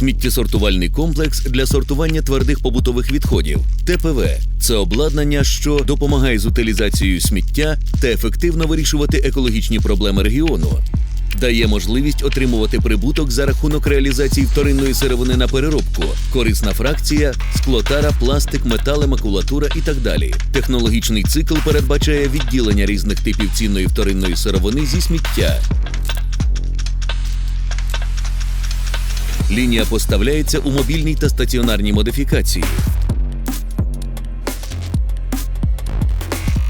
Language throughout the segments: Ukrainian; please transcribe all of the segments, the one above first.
Сміттєсортувальний комплекс для сортування твердих побутових відходів ТПВ це обладнання, що допомагає з утилізацією сміття та ефективно вирішувати екологічні проблеми регіону. Дає можливість отримувати прибуток за рахунок реалізації вторинної сировини на переробку, корисна фракція, склотара, пластик, метали, макулатура і так далі. Технологічний цикл передбачає відділення різних типів цінної вторинної сировини зі сміття. Лінія поставляється у мобільній та стаціонарній модифікації.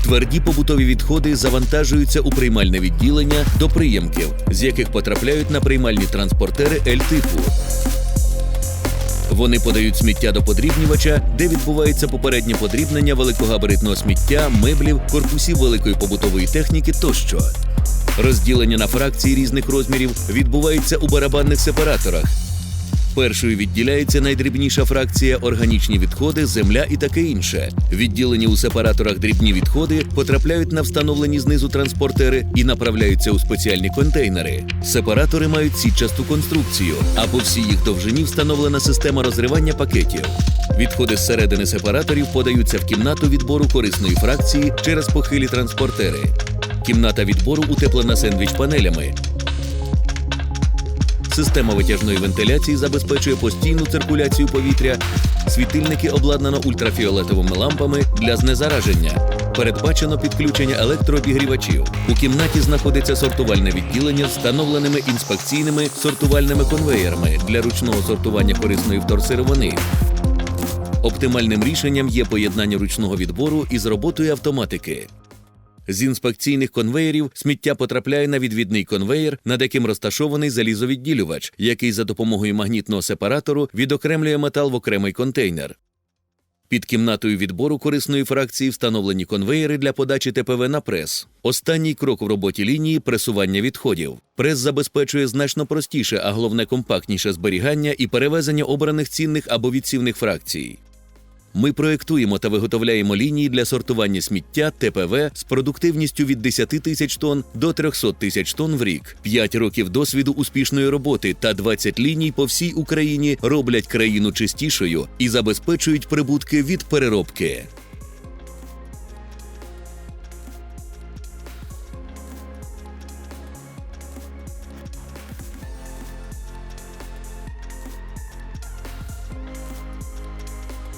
Тверді побутові відходи завантажуються у приймальне відділення до приємків, з яких потрапляють на приймальні транспортери L-типу. Вони подають сміття до подрібнювача, де відбувається попереднє подрібнення великогабаритного сміття, меблів, корпусів великої побутової техніки тощо. Розділення на фракції різних розмірів відбувається у барабанних сепараторах. Першою відділяється найдрібніша фракція органічні відходи, земля і таке інше. Відділені у сепараторах дрібні відходи потрапляють на встановлені знизу транспортери і направляються у спеціальні контейнери. Сепаратори мають сітчасту конструкцію, а по всій їх довжині встановлена система розривання пакетів. Відходи з середини сепараторів подаються в кімнату відбору корисної фракції через похилі транспортери. Кімната відбору утеплена сендвіч-панелями. Система витяжної вентиляції забезпечує постійну циркуляцію повітря. Світильники обладнано ультрафіолетовими лампами для знезараження. Передбачено підключення електрообігрівачів. У кімнаті знаходиться сортувальне відділення з встановленими інспекційними сортувальними конвеєрами для ручного сортування корисної вторсировини. Оптимальним рішенням є поєднання ручного відбору із роботою автоматики. З інспекційних конвеєрів сміття потрапляє на відвідний конвеєр, над яким розташований залізовідділювач, який за допомогою магнітного сепаратору відокремлює метал в окремий контейнер. Під кімнатою відбору корисної фракції встановлені конвеєри для подачі ТПВ на прес. Останній крок в роботі лінії пресування відходів. Прес забезпечує значно простіше, а головне компактніше зберігання і перевезення обраних цінних або відсівних фракцій. Ми проектуємо та виготовляємо лінії для сортування сміття ТПВ з продуктивністю від 10 тисяч тонн до 300 тисяч тонн в рік. 5 років досвіду успішної роботи та 20 ліній по всій Україні роблять країну чистішою і забезпечують прибутки від переробки.